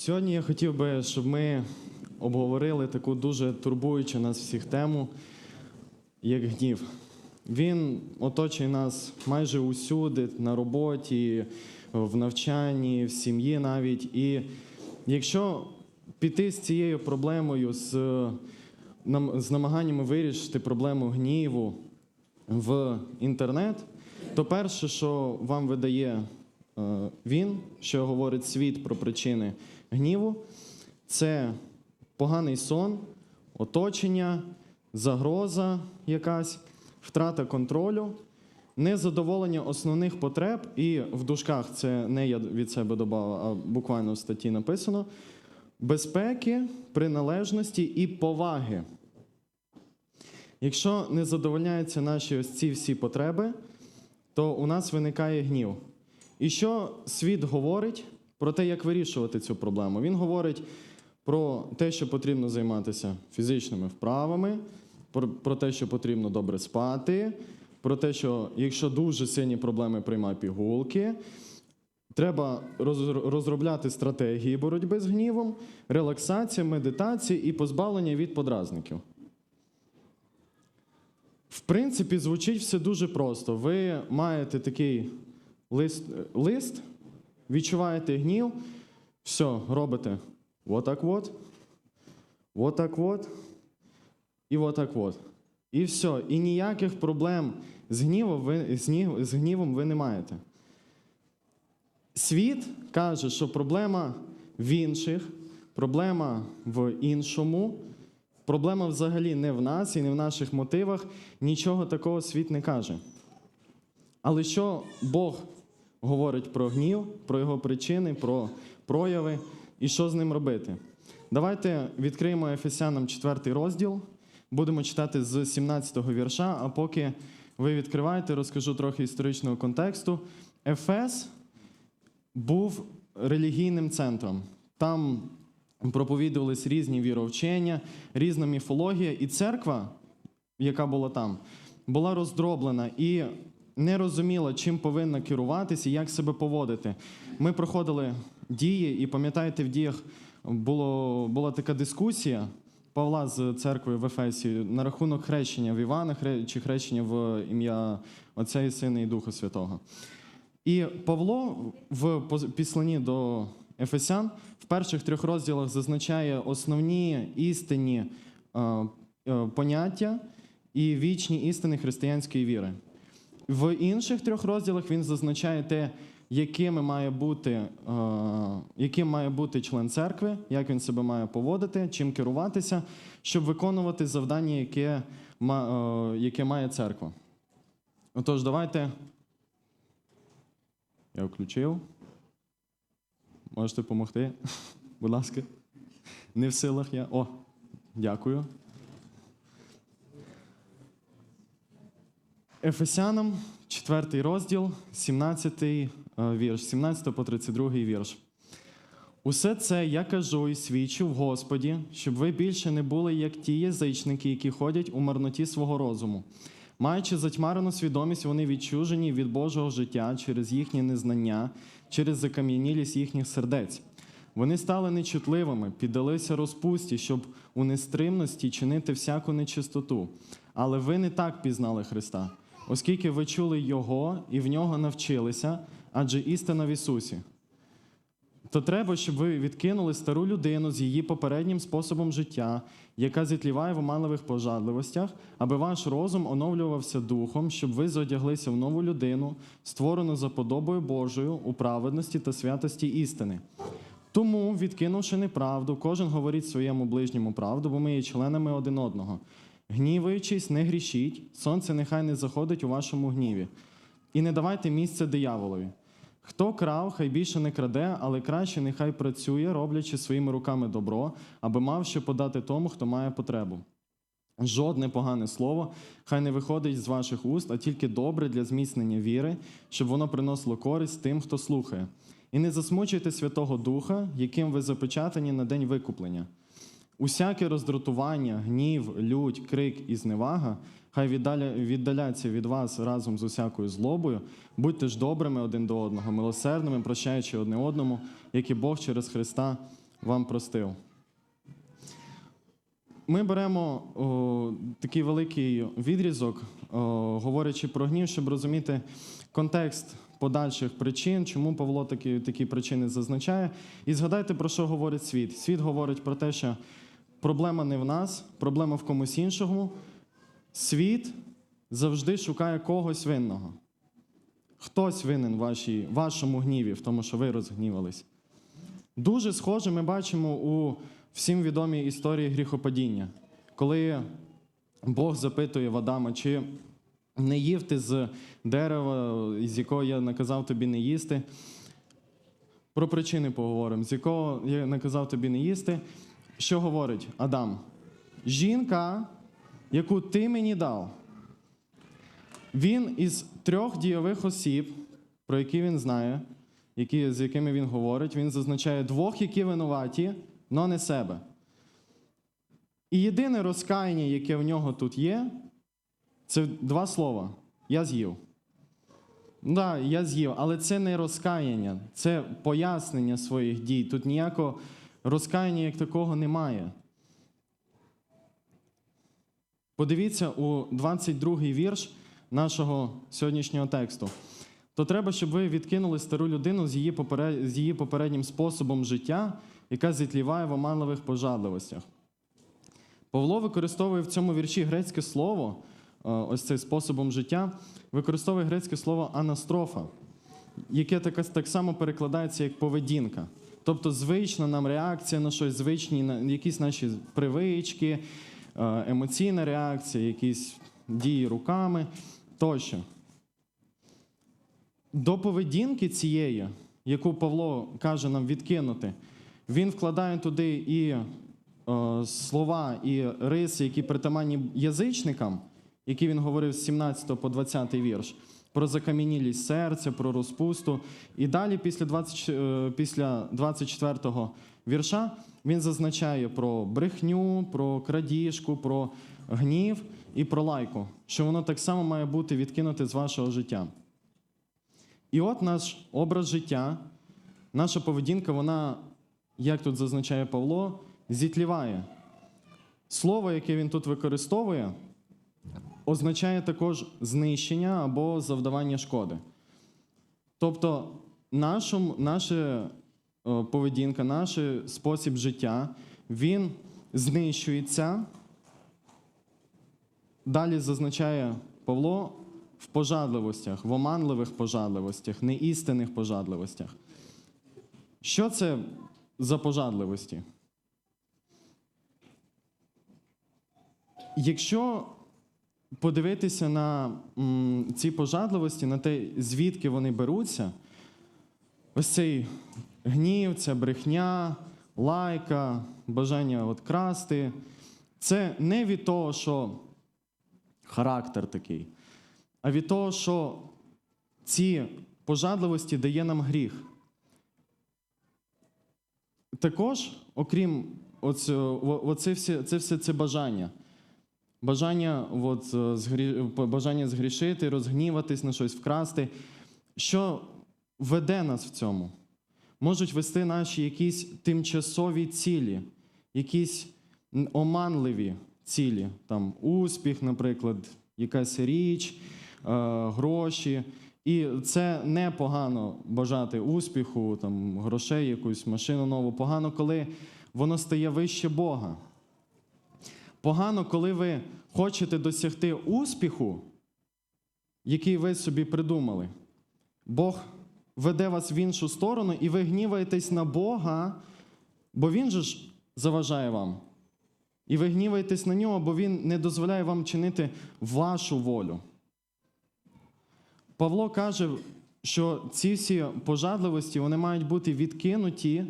Сьогодні я хотів би, щоб ми обговорили таку дуже турбуючу нас всіх тему, як гнів. Він оточує нас майже усюди, на роботі, в навчанні, в сім'ї навіть. І якщо піти з цією проблемою, з, з намаганнями вирішити проблему гніву в інтернет, то перше, що вам видає е, він, що говорить світ про причини гніву, це поганий сон, оточення, загроза якась, втрата контролю, незадоволення основних потреб, і в дужках це не я від себе додав, а буквально в статті написано: безпеки, приналежності і поваги. Якщо не задовольняються наші ось ці всі потреби, то у нас виникає гнів. І що світ говорить про те, як вирішувати цю проблему? Він говорить про те, що потрібно займатися фізичними вправами, про, те, що потрібно добре спати, про те, що якщо дуже сильні проблеми, приймай пігулки. Треба розробляти стратегії боротьби з гнівом, релаксація, медитація і позбавлення від подразників. В принципі, звучить все дуже просто. Ви маєте такий лист, лист відчуваєте гнів, все, робите отак от, отак от, і отак от. І все. І ніяких проблем з гнівом ви, з гнівом ви не маєте. Світ каже, що проблема в інших, проблема в іншому, проблема взагалі не в нас і не в наших мотивах. Нічого такого світ не каже. Але що Бог говорить про гнів, про його причини, про прояви і що з ним робити? Давайте відкриємо Ефесянам 4 розділ, будемо читати з 17-го вірша, а поки ви відкриваєте, розкажу трохи історичного контексту. Ефес був релігійним центром. Там проповідувались різні віровчення, різна міфологія, і церква, яка була там, була роздроблена і не розуміла, чим повинна керуватися і як себе поводити. Ми проходили дії, і пам'ятаєте, в діях було, була така дискусія Павла з церквою в Ефесі на рахунок хрещення в Івана чи хрещення в ім'я Отця і Сина і Духа Святого. І Павло в післанні до Ефесян в перших трьох розділах зазначає основні істинні е, е, поняття і вічні істини християнської віри. В інших трьох розділах він зазначає те, якими має бути, е, яким має бути член церкви, як він себе має поводити, чим керуватися, щоб виконувати завдання, яке, е, яке має церква. Отож, давайте я включив. Можете допомогти? Будь ласка. Не в силах я. О, дякую. Ефесянам, 4 розділ, 17 е, вірш, 17 по 32 вірш. Усе це я кажу і свідчу в Господі, щоб ви більше не були, як ті язичники, які ходять у марноті свого розуму. Маючи затьмарену свідомість, вони відчужені від Божого життя через їхнє незнання, через закам'янілість їхніх сердець. Вони стали нечутливими, піддалися розпусті, щоб у нестримності чинити всяку нечистоту. Але ви не так пізнали Христа, оскільки ви чули Його і в нього навчилися, адже істина в Ісусі. То треба, щоб ви відкинули стару людину з її попереднім способом життя, яка зітліває в оманливих пожадливостях, аби ваш розум оновлювався духом, щоб ви зодяглися в нову людину, створену за подобою Божою у праведності та святості істини. Тому, відкинувши неправду, кожен говорить своєму ближньому правду, бо ми є членами один одного. Гніваючись, не грішіть, сонце нехай не заходить у вашому гніві. І не давайте місця дияволові. Хто крав, хай більше не краде, але краще нехай працює, роблячи своїми руками добро, аби мав що подати тому, хто має потребу. Жодне погане слово хай не виходить з ваших уст, а тільки добре для зміцнення віри, щоб воно приносило користь тим, хто слухає. І не засмучуйте Святого Духа, яким ви запечатані на день викуплення. Усяке роздратування, гнів, лють, крик і зневага хай віддаляться від вас разом з усякою злобою. Будьте ж добрими один до одного, милосердними, прощаючи одне одному, як і Бог через Христа вам простив. Ми беремо о, такий великий відрізок, о, говорячи про гнів, щоб розуміти контекст подальших причин, чому Павло такі, такі причини зазначає. І згадайте, про що говорить світ. Світ говорить про те, що проблема не в нас, проблема в комусь іншому. Світ завжди шукає когось винного. Хтось винен вашій, вашому гніві, в тому, що ви розгнівались. Дуже схоже ми бачимо у всім відомій історії гріхопадіння, коли Бог запитує в Адама, чи не їв ти з дерева, з якого я наказав тобі не їсти. Про причини поговоримо, з якого я наказав тобі не їсти. Що говорить Адам? Жінка, яку ти мені дав. Він із трьох дійових осіб, про які він знає, які, з якими він говорить, він зазначає двох, які винуваті, але не себе. І єдине розкаяння, яке в нього тут є, це два слова: я з'їв. Так, да, я з'їв, але це не розкаяння, це пояснення своїх дій. Тут ніякого розкаяння як такого немає. Подивіться у 22-й вірш нашого сьогоднішнього тексту. То треба, щоб ви відкинули стару людину з її, поперед... з її попереднім способом життя, яка зітліває в оманливих пожадливостях. Павло використовує в цьому вірші грецьке слово, е, ось цей способом життя, використовує грецьке слово анастрофа, яке так само перекладається як поведінка. Тобто звична нам реакція на щось, звичні на якісь наші привички, е, емоційна реакція, якісь дії руками тощо. До поведінки цієї, яку Павло каже нам відкинути, він вкладає туди і е, слова, і риси, які притаманні язичникам, які він говорив з 17 по 20 вірш, про закам'янілість серця, про розпусту. І далі, після, 20, е, після 24 вірша, він зазначає про брехню, про крадіжку, про гнів і про лайку, що воно так само має бути відкинуте з вашого життя. І от наш образ життя, наша поведінка, вона, як тут зазначає Павло, зітліває. Слово, яке він тут використовує, означає також знищення або завдавання шкоди. Тобто, нашому, наша е, поведінка, наш спосіб життя, він знищується. Далі зазначає Павло в пожадливостях, в оманливих пожадливостях, неістинних пожадливостях. Що це за пожадливості? Якщо подивитися на ці пожадливості, на те, звідки вони беруться, ось цей гнів, ця брехня, лайка, бажання от красти, це не від того, що характер такий, а від того, що ці пожадливості дає нам гріх. Також, окрім оцього, оце все, це все це бажання. Бажання, от, е, згрі... бажання згрішити, розгніватись на щось, вкрасти. Що веде нас в цьому? Можуть вести наші якісь тимчасові цілі, якісь оманливі цілі, там успіх, наприклад, якась річ, е, гроші. І це непогано бажати успіху, там, грошей, якусь машину нову. Погано, коли воно стає вище Бога. Погано, коли ви хочете досягти успіху, який ви собі придумали. Бог веде вас в іншу сторону, і ви гніваєтесь на Бога, бо Він же ж заважає вам. І ви гніваєтесь на нього, бо Він не дозволяє вам чинити вашу волю. Павло каже, що ці всі пожадливості вони мають бути відкинуті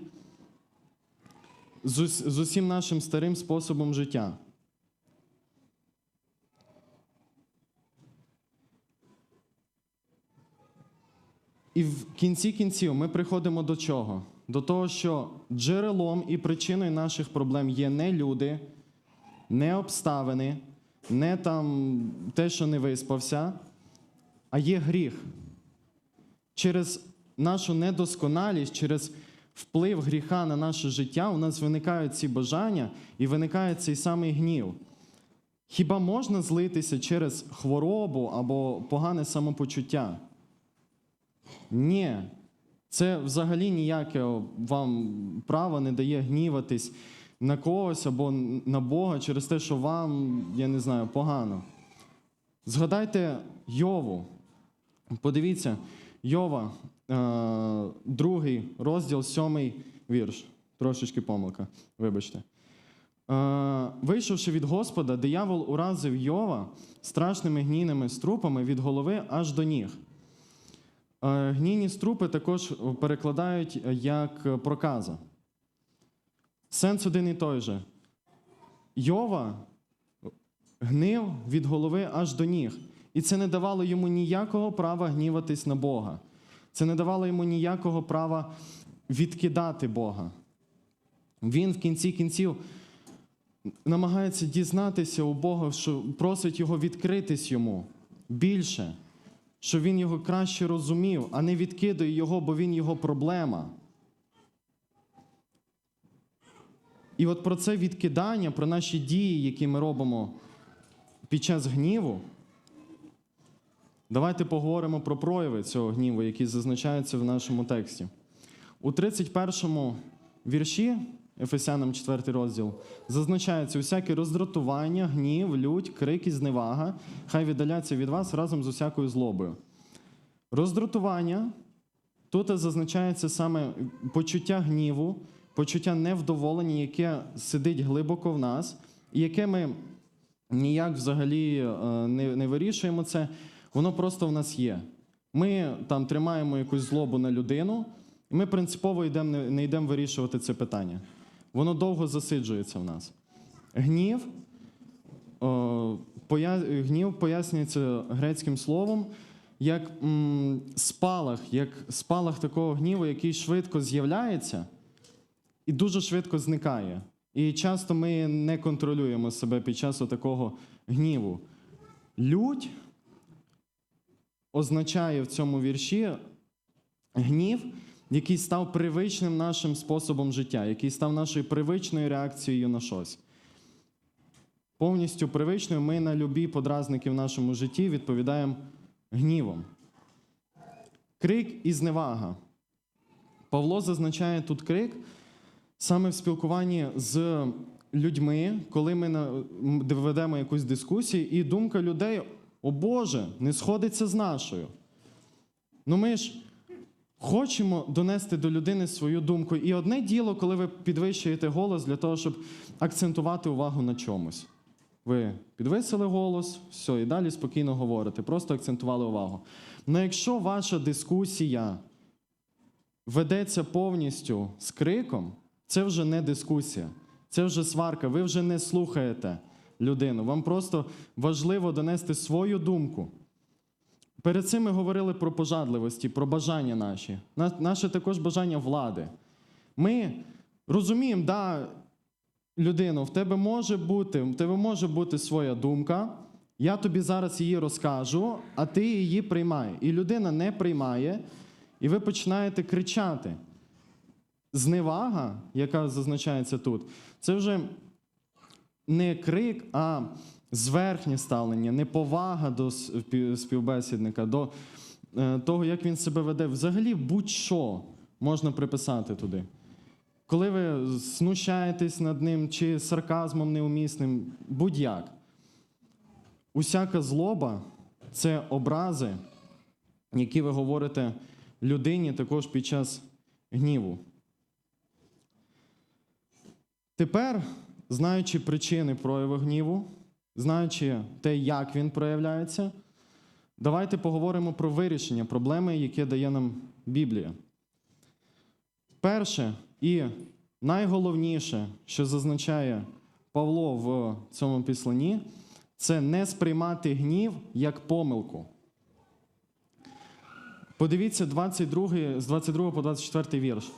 з усім нашим старим способом життя. І в кінці кінців ми приходимо до чого? До того, що джерелом і причиною наших проблем є не люди, не обставини, не там те, що не виспався, а є гріх. Через нашу недосконалість, через вплив гріха на наше життя, у нас виникають ці бажання і виникає цей самий гнів. Хіба можна злитися через хворобу або погане самопочуття? Ні. Це взагалі ніяке вам право не дає гніватись на когось або на Бога через те, що вам, я не знаю, погано. Згадайте Йову. Подивіться, Йова, е, другий розділ, сьомий вірш. Трошечки помилка, вибачте. Е, вийшовши від Господа, диявол уразив Йова страшними гнійними струпами від голови аж до ніг. Е, Гнійні струпи також перекладають як проказа. Сенс один і той же. Йова гнив від голови аж до ніг. І це не давало йому ніякого права гніватись на Бога. Це не давало йому ніякого права відкидати Бога. Він в кінці кінців намагається дізнатися у Бога, що просить його відкритись йому більше, що він його краще розумів, а не відкидає його, бо він його проблема. І от про це відкидання, про наші дії, які ми робимо під час гніву, давайте поговоримо про прояви цього гніву, які зазначаються в нашому тексті. У 31 вірші, Ефесянам 4 розділ, зазначається усяке роздратування, гнів, лють, крик і зневага, хай віддаляться від вас разом з усякою злобою. Роздратування тут зазначається саме почуття гніву, почуття невдоволення, яке сидить глибоко в нас, і яке ми ніяк взагалі е, не, не вирішуємо це, воно просто в нас є. Ми там тримаємо якусь злобу на людину, і ми принципово йдемо, не, не йдемо вирішувати це питання. Воно довго засиджується в нас. Гнів, о, поя... гнів пояснюється грецьким словом як м, спалах, як спалах такого гніву, який швидко з'являється і дуже швидко зникає. І часто ми не контролюємо себе під час такого гніву. Лють означає в цьому вірші гнів, який став привичним нашим способом життя, який став нашою привичною реакцією на щось. Повністю привичною ми на любі подразники в нашому житті відповідаємо гнівом. Крик і зневага. Павло зазначає тут крик саме в спілкуванні з людьми, коли ми ведемо якусь дискусію, і думка людей: о Боже, не сходиться з нашою. Ну ми ж хочемо донести до людини свою думку. І одне діло, коли ви підвищуєте голос для того, щоб акцентувати увагу на чомусь. Ви підвисили голос, все, і далі спокійно говорите, просто акцентували увагу. Але якщо ваша дискусія ведеться повністю з криком, це вже не дискусія, це вже сварка, ви вже не слухаєте людину. Вам просто важливо донести свою думку. Перед цим ми говорили про пожадливості, про бажання наші, На- наше також бажання влади. Ми розуміємо, да, людино, в тебе може бути, в тебе може бути своя думка. Я тобі зараз її розкажу, а ти її приймай. І людина не приймає, і ви починаєте кричати. Зневага, яка зазначається тут, це вже не крик, а зверхнє ставлення, неповага до співбесідника, до е, того, як він себе веде. Взагалі, будь-що можна приписати туди. Коли ви знущаєтесь над ним чи сарказмом неумісним, будь-як. Усяка злоба це образи, які ви говорите людині також під час гніву. Тепер, знаючи причини прояву гніву, знаючи те, як він проявляється, давайте поговоримо про вирішення проблеми, яке дає нам Біблія. Перше і найголовніше, що зазначає Павло в цьому післанні, це не сприймати гнів як помилку. Подивіться 22, з 22 по 24 вірш.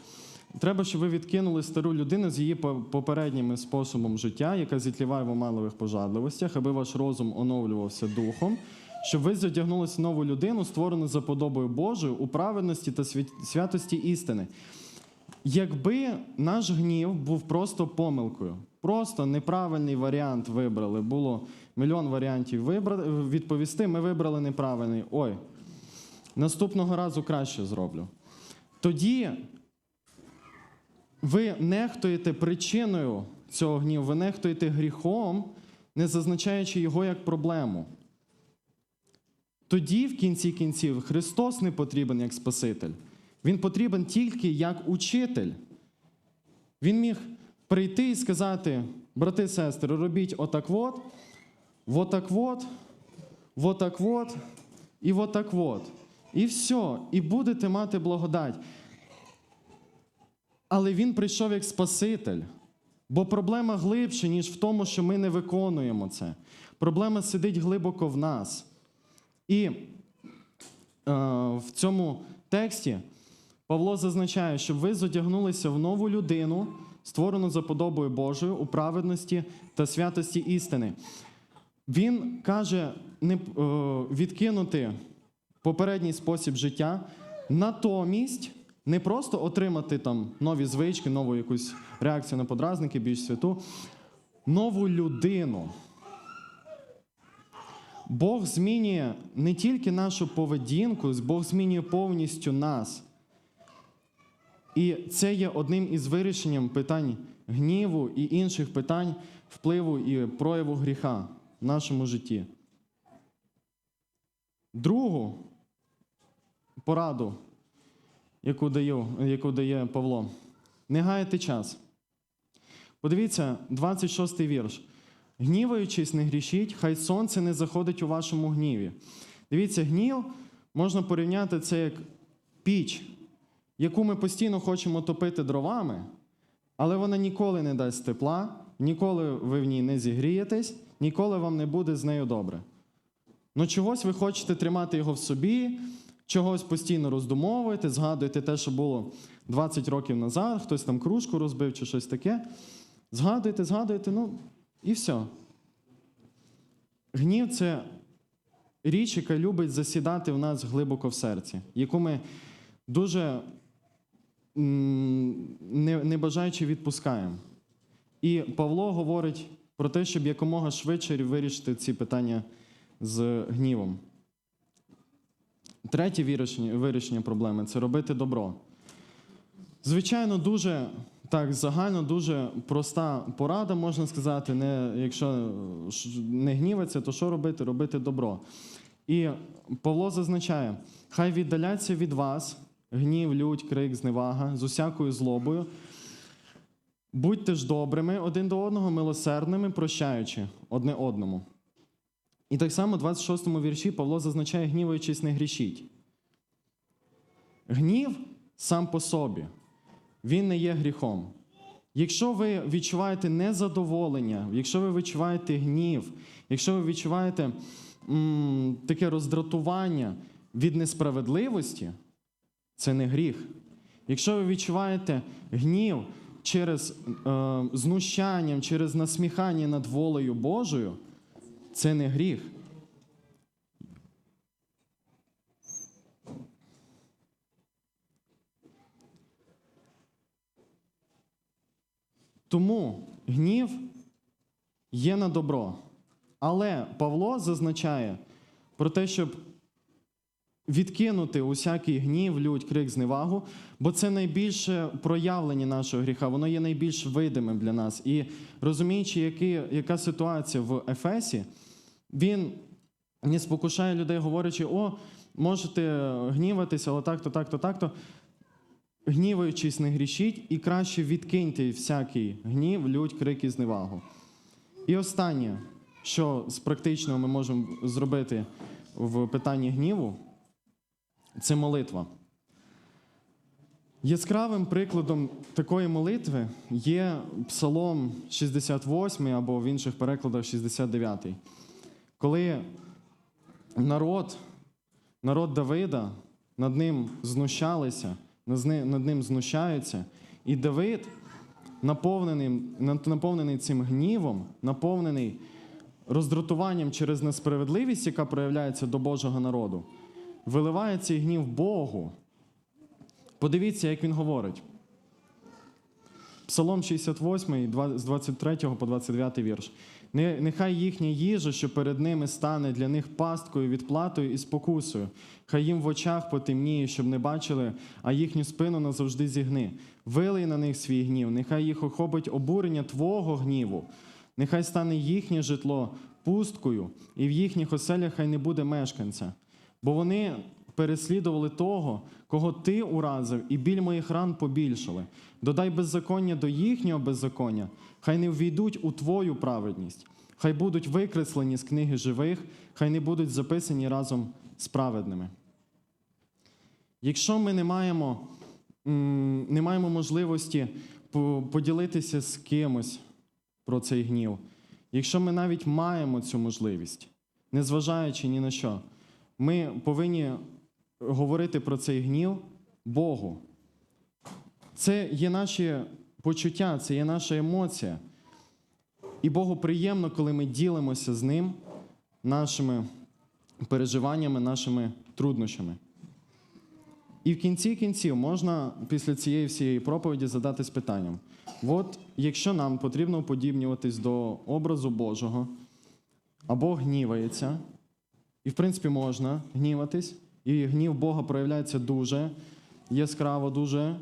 Треба, щоб ви відкинули стару людину з її попереднім способом життя, яка зітліває в оманливих пожадливостях, аби ваш розум оновлювався духом, щоб ви задягнулися нову людину, створену за подобою Божою у праведності та святості істини. Якби наш гнів був просто помилкою, просто неправильний варіант вибрали, було мільйон варіантів відповісти, ми вибрали неправильний. Ой, наступного разу краще зроблю. Тоді ви нехтуєте причиною цього гніву, ви нехтуєте гріхом, не зазначаючи його як проблему. Тоді, в кінці кінців, Христос не потрібен як Спаситель. Він потрібен тільки як учитель. Він міг прийти і сказати: брати, сестри, робіть отак от, отак от, отак от і отак от. І все, і будете мати благодать. Але він прийшов як Спаситель. Бо проблема глибше, ніж в тому, що ми не виконуємо це. Проблема сидить глибоко в нас. І е, в цьому тексті Павло зазначає, щоб ви зодягнулися в нову людину, створену за подобою Божою у праведності та святості істини. Він каже не, е, відкинути попередній спосіб життя, натомість не просто отримати там нові звички, нову якусь реакцію на подразники, більш святу, нову людину. Бог змінює не тільки нашу поведінку, Бог змінює повністю нас. І це є одним із вирішенням питань гніву і інших питань впливу і прояву гріха в нашому житті. Другу пораду, яку, даю, яку дає Павло, не гаяти час. Подивіться, 26 вірш. Гніваючись, не грішіть, хай сонце не заходить у вашому гніві. Дивіться, гнів можна порівняти це як піч, яку ми постійно хочемо топити дровами, але вона ніколи не дасть тепла, ніколи ви в ній не зігрієтесь, ніколи вам не буде з нею добре. Ну чогось ви хочете тримати його в собі, чогось постійно роздумовуєте, згадуєте те, що було 20 років назад, хтось там кружку розбив чи щось таке. Згадуєте, згадуєте, ну і все. Гнів це річ, яка любить засідати в нас глибоко в серці, яку ми дуже не бажаючи відпускаємо. І Павло говорить про те, щоб якомога швидше вирішити ці питання з гнівом. Третє вирішення, проблеми це робити добро. Звичайно, дуже так загально, дуже проста порада, можна сказати. Не, якщо не гніваться, то що робити? Робити добро. І Павло зазначає: хай віддаляться від вас гнів, лють, крик, зневага з усякою злобою. Будьте ж добрими один до одного, милосердними, прощаючи одне одному. І так само, в 26 му вірші Павло зазначає, гніваючись, не грішіть. Гнів сам по собі, він не є гріхом. Якщо ви відчуваєте незадоволення, якщо ви відчуваєте гнів, якщо ви відчуваєте м, таке роздратування від несправедливості, це не гріх. Якщо ви відчуваєте гнів через е, знущанням, через насміхання над волею Божою, це не гріх. Тому гнів є на добро. Але Павло зазначає про те, щоб відкинути усякий гнів, лють, крик, зневагу, бо це найбільше проявлення нашого гріха, воно є найбільш видимим для нас. І розуміючи, які, яка ситуація в Ефесі, він не спокушає людей, говорячи, о, можете гніватися, але так-то, так-то, так-то. Гніваючись, не грішіть, і краще відкиньте всякий гнів, лють, крик і зневагу. І останнє, що з практичного ми можемо зробити в питанні гніву, це молитва. Яскравим прикладом такої молитви є Псалом 68 або в інших перекладах 69, коли народ, народ Давида над ним знущалися, над ним знущаються, і Давид, наповнений, наповнений цим гнівом, наповнений роздратуванням через несправедливість, яка проявляється до Божого народу, виливає цей гнів Богу. Подивіться, як він говорить. Псалом 68, два- з 23 по 29 вірш. Нехай їхня їжа, що перед ними стане для них пасткою, відплатою і спокусою. Хай їм в очах потемніє, щоб не бачили, а їхню спину назавжди зігни. Вилий на них свій гнів, нехай їх охопить обурення Твого гніву. Нехай стане їхнє житло пусткою, і в їхніх оселях хай не буде мешканця. Бо вони переслідували того, кого ти уразив, і біль моїх ран побільшили. Додай беззаконня до їхнього беззаконня, хай не ввійдуть у твою праведність, хай будуть викреслені з книги живих, хай не будуть записані разом з праведними. Якщо ми не маємо, не маємо можливості поділитися з кимось про цей гнів, якщо ми навіть маємо цю можливість, незважаючи ні на що, ми повинні говорити про цей гнів Богу. Це є наші почуття, це є наша емоція. І Богу приємно, коли ми ділимося з ним нашими переживаннями, нашими труднощами. І в кінці кінців можна після цієї всієї проповіді задатись питанням: от якщо нам потрібно уподібнюватись до образу Божого, або гнівається, і в принципі можна гніватись, і гнів Бога проявляється дуже яскраво, дуже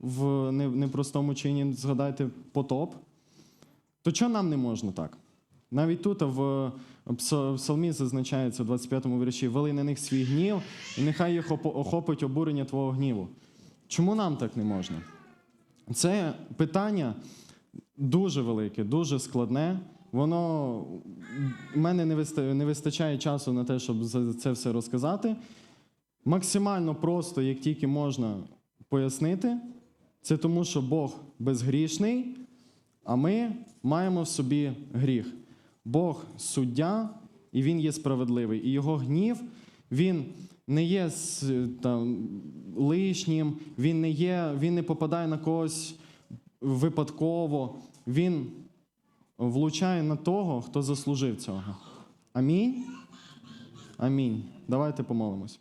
в непростому чині. Згадайте потоп. То чого нам не можна так? Навіть тут в псалмі зазначається в 25-му вірші: вели на них свій гнів, і нехай їх охопить обурення твого гніву. Чому нам так не можна? Це питання дуже велике, дуже складне. Воно в мене не виста- не вистачає часу на те, щоб це все розказати. Максимально просто, як тільки можна пояснити, це тому, що Бог безгрішний, а ми маємо в собі гріх. Бог суддя, і Він є справедливий. І його гнів, він не є там, лишнім, він не, є, він не попадає на когось випадково. Він влучає на того, хто заслужив цього. Амінь. Амінь. Давайте помолимось.